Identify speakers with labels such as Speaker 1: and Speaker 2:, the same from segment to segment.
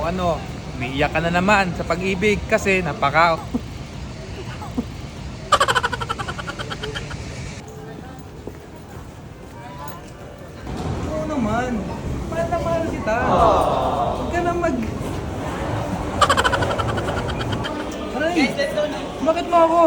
Speaker 1: O ano, umiiyak ka na naman sa pag-ibig kasi napaka... Oo naman. Mahal na mahal kita. Huwag ka na mag... Aray! Bakit mo ako?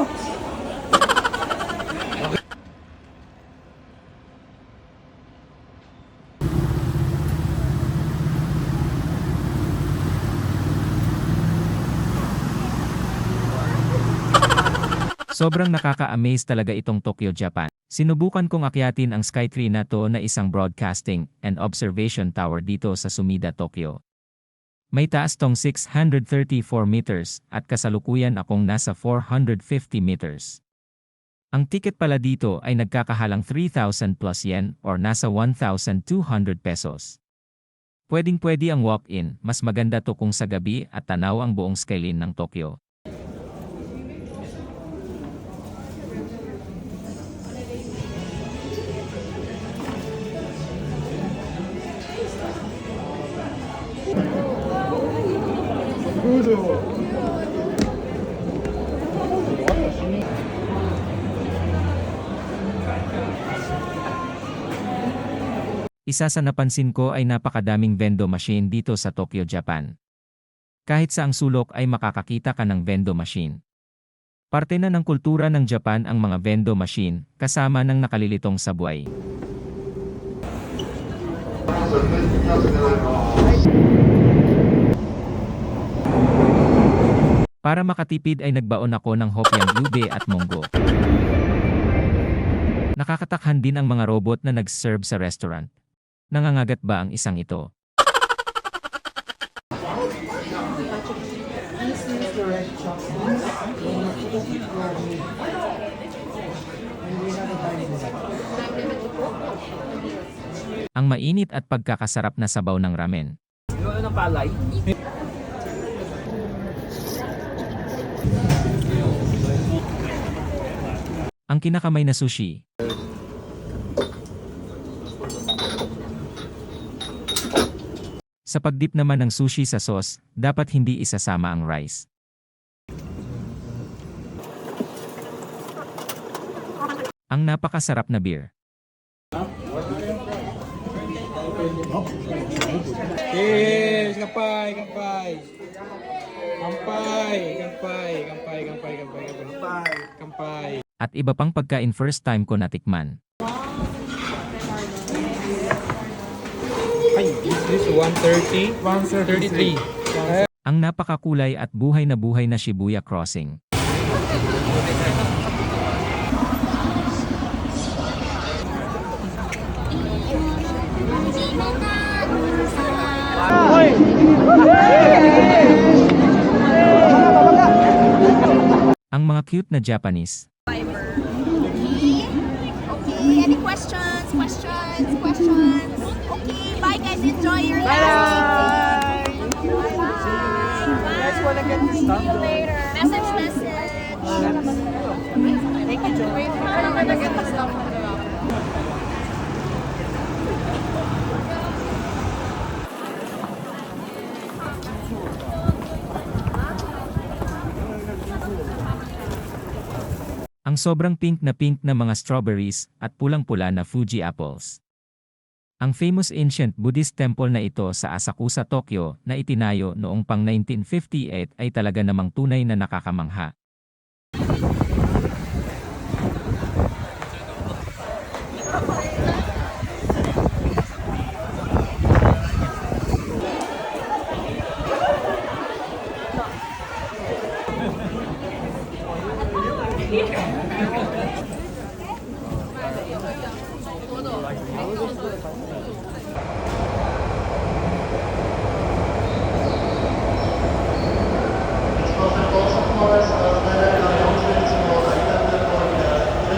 Speaker 2: Sobrang nakaka-amaze talaga itong Tokyo, Japan. Sinubukan kong akyatin ang Skytree na to na isang broadcasting and observation tower dito sa Sumida, Tokyo. May taas tong 634 meters at kasalukuyan akong nasa 450 meters. Ang ticket pala dito ay nagkakahalang 3,000 plus yen or nasa 1,200 pesos. Pwedeng pwede ang walk-in, mas maganda to kung sa gabi at tanaw ang buong skyline ng Tokyo. Isa sa napansin ko ay napakadaming vendo machine dito sa Tokyo, Japan. Kahit sa ang sulok ay makakakita ka ng vendo machine. Parte na ng kultura ng Japan ang mga vendo machine, kasama ng nakalilitong sa Para makatipid ay nagbaon ako ng hopyang ube at munggo. Nakakatakhan din ang mga robot na nag-serve sa restaurant. Nangangagat ba ang isang ito? Ang mainit at pagkakasarap na sabaw ng ramen.
Speaker 1: Ano ng palay?
Speaker 2: Ang kinakamay na sushi. Sa pagdip naman ng sushi sa sauce, dapat hindi isasama ang rice. Ang napakasarap na beer.
Speaker 1: Cheers! Kampay! Kampay! Kampay! Kampay! Kampay! Kampay! Kampay! Kampay! Kampay!
Speaker 2: At iba pang pagkain first time ko natikman.
Speaker 1: Ay, this is 130? 133.
Speaker 2: Ang napakakulay at buhay na buhay na Shibuya Crossing. Ang mga cute na Japanese.
Speaker 3: Okay, any questions? Questions? Okay, bye guys. Enjoy your last evening. Bye.
Speaker 1: Guys, wanna get this?
Speaker 3: See you later. Message, message. Thank you, Joy. Wait, parang gonna get the stuff
Speaker 2: Ang sobrang pink na pink na mga strawberries at pulang-pula na Fuji apples. Ang famous ancient Buddhist temple na ito sa Asakusa, Tokyo na itinayo noong pang 1958 ay talaga namang tunay na nakakamangha. Thank you.